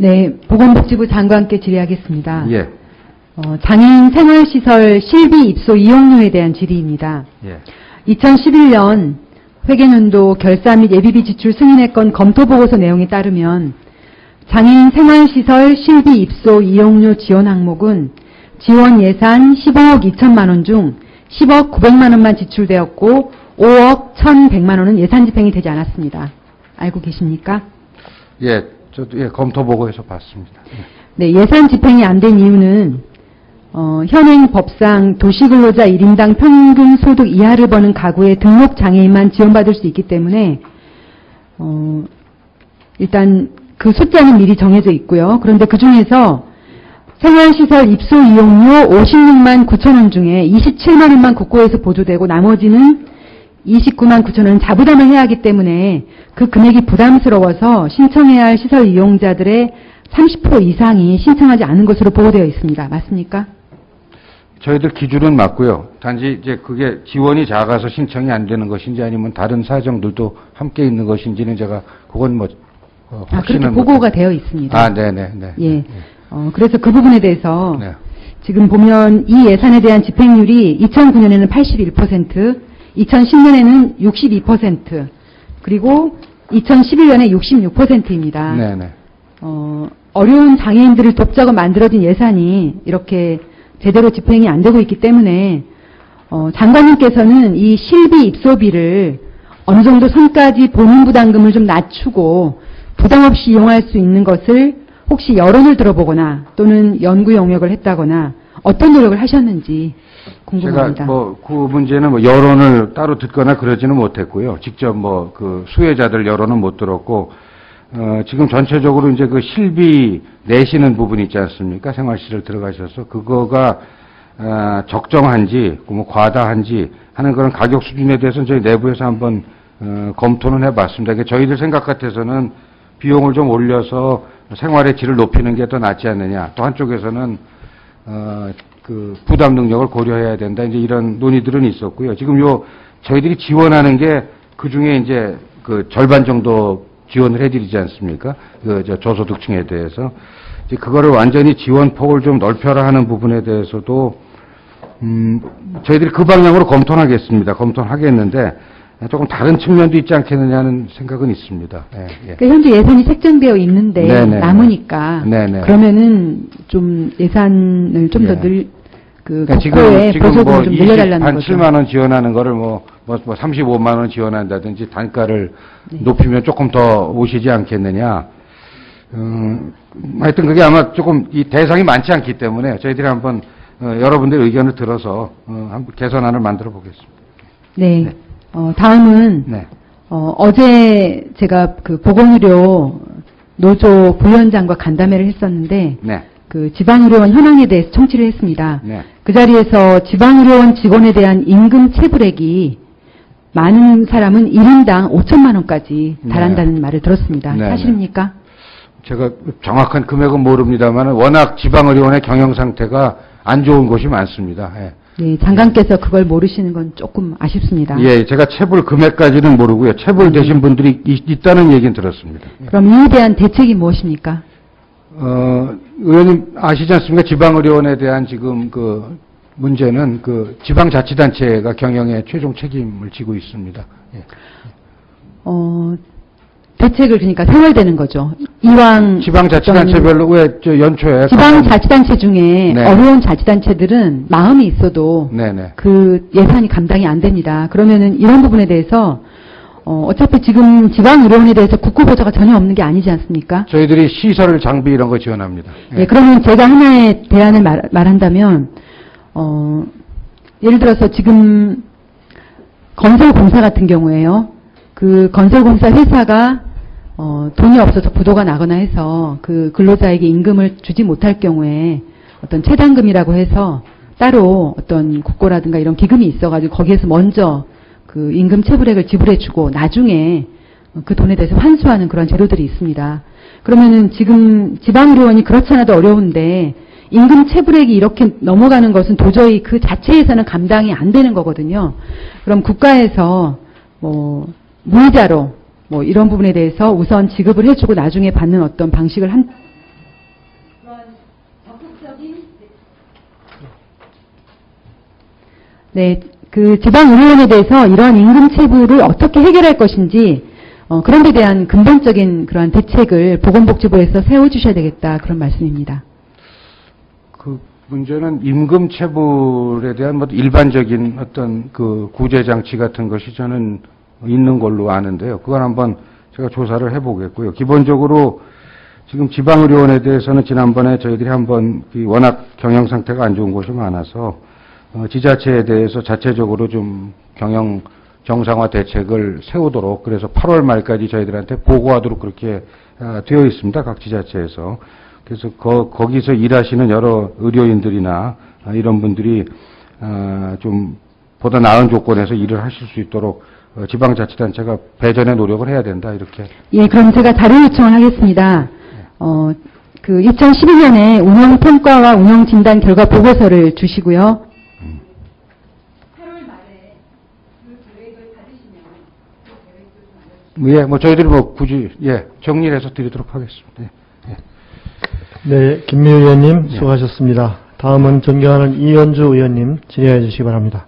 네, 보건복지부 장관께 질의하겠습니다. 예, 어, 장애인 생활시설 실비 입소 이용료에 대한 질의입니다. 예, 2011년 회계연도 결사 및 예비비 지출 승인의 건 검토 보고서 내용에 따르면 장애인 생활시설 실비 입소 이용료 지원 항목은 지원 예산 15억 2천만 원 중 10억 900만 원만 지출되었고 5억 1,100만 원은 예산 집행이 되지 않았습니다. 알고 계십니까? 예, 저도 예, 검토 보고해서 봤습니다. 네, 예산 집행이 안 된 이유는 어, 현행 법상 도시근로자 1인당 평균 소득 이하를 버는 가구의 등록 장애인만 지원받을 수 있기 때문에 어, 일단 그 숫자는 미리 정해져 있고요. 그런데 그 중에서 생활시설 입소 이용료 56만 9천 원 중에 27만 원만 국고에서 보조되고 나머지는 29만 9천 원은 자부담을 해야 하기 때문에 그 금액이 부담스러워서 신청해야 할 시설 이용자들의 30% 이상이 신청하지 않은 것으로 보고되어 있습니다. 맞습니까? 저희들 기준은 맞고요. 단지 이제 그게 지원이 작아서 신청이 안 되는 것인지 아니면 다른 사정들도 함께 있는 것인지는 제가 그건 뭐 어, 아, 그렇게 보고가 못- 되어 있습니다. 아, 네, 네, 네. 예. 어, 그래서 그 부분에 대해서 네. 지금 보면 이 예산에 대한 집행률이 2009년에는 81%, 2010년에는 62%, 그리고 2011년에 66%입니다. 네, 네. 어, 어려운 장애인들을 돕자고 만들어진 예산이 이렇게 제대로 집행이 안 되고 있기 때문에 어, 장관님께서는 이 실비 입소비를 어느 정도 선까지 본인 부담금을 좀 낮추고 부담 없이 이용할 수 있는 것을 혹시 여론을 들어보거나 또는 연구 영역을 했다거나 어떤 노력을 하셨는지 궁금합니다. 제가 뭐 그 문제는 뭐 여론을 따로 듣거나 그러지는 못했고요. 직접 뭐 그 수혜자들 여론은 못 들었고 어, 지금 전체적으로 이제 그 실비 내시는 부분 있지 않습니까? 생활시설 들어가셔서 그거가 어, 적정한지 뭐 과다한지 하는 그런 가격 수준에 대해서는 저희 내부에서 한번 어, 검토는 해봤습니다. 그러니까 저희들 생각 같아서는 비용을 좀 올려서 생활의 질을 높이는 게 더 낫지 않느냐. 또 한쪽에서는 어, 그 부담 능력을 고려해야 된다. 이제 이런 논의들은 있었고요. 지금 요 저희들이 지원하는 게 그 중에 이제 그 절반 정도 지원을 해드리지 않습니까? 그 저 저소득층에 대해서 이제 그거를 완전히 지원 폭을 좀 넓혀라 하는 부분에 대해서도 음 저희들이 그 방향으로 검토는 하겠습니다. 검토는 하겠는데 조금 다른 측면도 있지 않겠느냐 하는 생각은 있습니다. 예, 예. 그러니까 현재 예산이 책정되어 있는데 네네. 남으니까 네네. 그러면은 좀 예산을 좀더 예. 늘그 그러니까 지금 보조금을 뭐 좀 20, 늘려달라는 한 거죠. 7만 원 지원하는 거를 뭐, 뭐, 뭐 35만 원 지원한다든지 단가를 네. 높이면 조금 더 오시지 않겠느냐. 음, 하여튼 그게 아마 조금 이 대상이 많지 않기 때문에 저희들이 한번 어, 여러분들 의견을 들어서 어, 한번 개선안을 만들어 보겠습니다. 네. 네. 어, 다음은 네. 어, 어제 제가 그 보건의료 노조 부위원장과 간담회를 했었는데 네. 그 지방의료원 현황에 대해서 청취를 했습니다. 네. 그 자리에서 지방의료원 직원에 대한 임금 체불액이 많은 사람은 1인당 5천만 원까지 네. 달한다는 말을 들었습니다. 네, 사실입니까? 제가 정확한 금액은 모릅니다만 워낙 지방의료원의 경영 상태가 안 좋은 곳이 많습니다. 예. 네, 장관께서 그걸 모르시는 건 조금 아쉽습니다. 예, 제가 체불 금액까지는 모르고요. 체불 되신 분들이 있, 있다는 얘기는 들었습니다. 그럼 이에 대한 대책이 무엇입니까? 어, 의원님 아시지 않습니까? 지방의료원에 대한 지금 그 문제는 그 지방자치단체가 경영에 최종 책임을 지고 있습니다. 예. 어, 대책을 그러니까 생활되는 거죠. 이왕 지방자치단체별로 왜 저 연초에 지방자치단체 중에 네. 어려운 자치단체들은 마음이 있어도 네네 그 예산이 감당이 안 됩니다. 그러면은 이런 부분에 대해서 어, 어차피 지금 지방의료원에 대해서 국고보조가 전혀 없는 게 아니지 않습니까? 저희들이 시설 장비 이런 거 지원합니다. 예. 예, 그러면 제가 하나의 대안을 말, 말한다면 어, 예를 들어서 지금 건설공사 같은 경우에요. 그 건설공사 회사가 어, 돈이 없어서 부도가 나거나 해서 그 근로자에게 임금을 주지 못할 경우에 어떤 최단금이라고 해서 따로 어떤 국고라든가 이런 기금이 있어가지고 거기에서 먼저 그 임금 체불액을 지불해주고 나중에 그 돈에 대해서 환수하는 그런 제도들이 있습니다. 그러면은 지금 지방의료원이 그렇지 않아도 어려운데 임금 체불액이 이렇게 넘어가는 것은 도저히 그 자체에서는 감당이 안 되는 거거든요. 그럼 국가에서 뭐 무이자로 뭐 이런 부분에 대해서 우선 지급을 해주고 나중에 받는 어떤 방식을 한 네, 그 지방의료원에 대해서 이러한 임금체불을 어떻게 해결할 것인지 어, 그런 데 대한 근본적인 그러한 대책을 보건복지부에서 세워주셔야 되겠다 그런 말씀입니다. 그 문제는 임금체불에 대한 뭐 일반적인 어떤 그 구제장치 같은 것이 저는 있는 걸로 아는데요. 그건 한번 제가 조사를 해보겠고요. 기본적으로 지금 지방의료원에 대해서는 지난번에 저희들이 한번 이 워낙 경영 상태가 안 좋은 곳이 많아서 어, 지자체에 대해서 자체적으로 좀 경영 정상화 대책을 세우도록 그래서 8월 말까지 저희들한테 보고하도록 그렇게 아, 되어 있습니다. 각 지자체에서. 그래서 거, 거기서 일하시는 여러 의료인들이나 아, 이런 분들이 아, 좀 보다 나은 조건에서 일을 하실 수 있도록 어, 지방자치단체가 배전의 노력을 해야 된다 이렇게 예, 그럼 제가 자료 요청을 하겠습니다. 어, 그 2012년에 운영 평가와 운영 진단 결과 보고서를 주시고요. 8월 말에 그 계획을 받으시면 그 예, 뭐 저희들이 뭐 굳이 예 정리를 해서 드리도록 하겠습니다. 예. 네, 김미 의원님 네. 수고하셨습니다. 다음은 존경하는 이현주 의원님 질의해 주시기 바랍니다.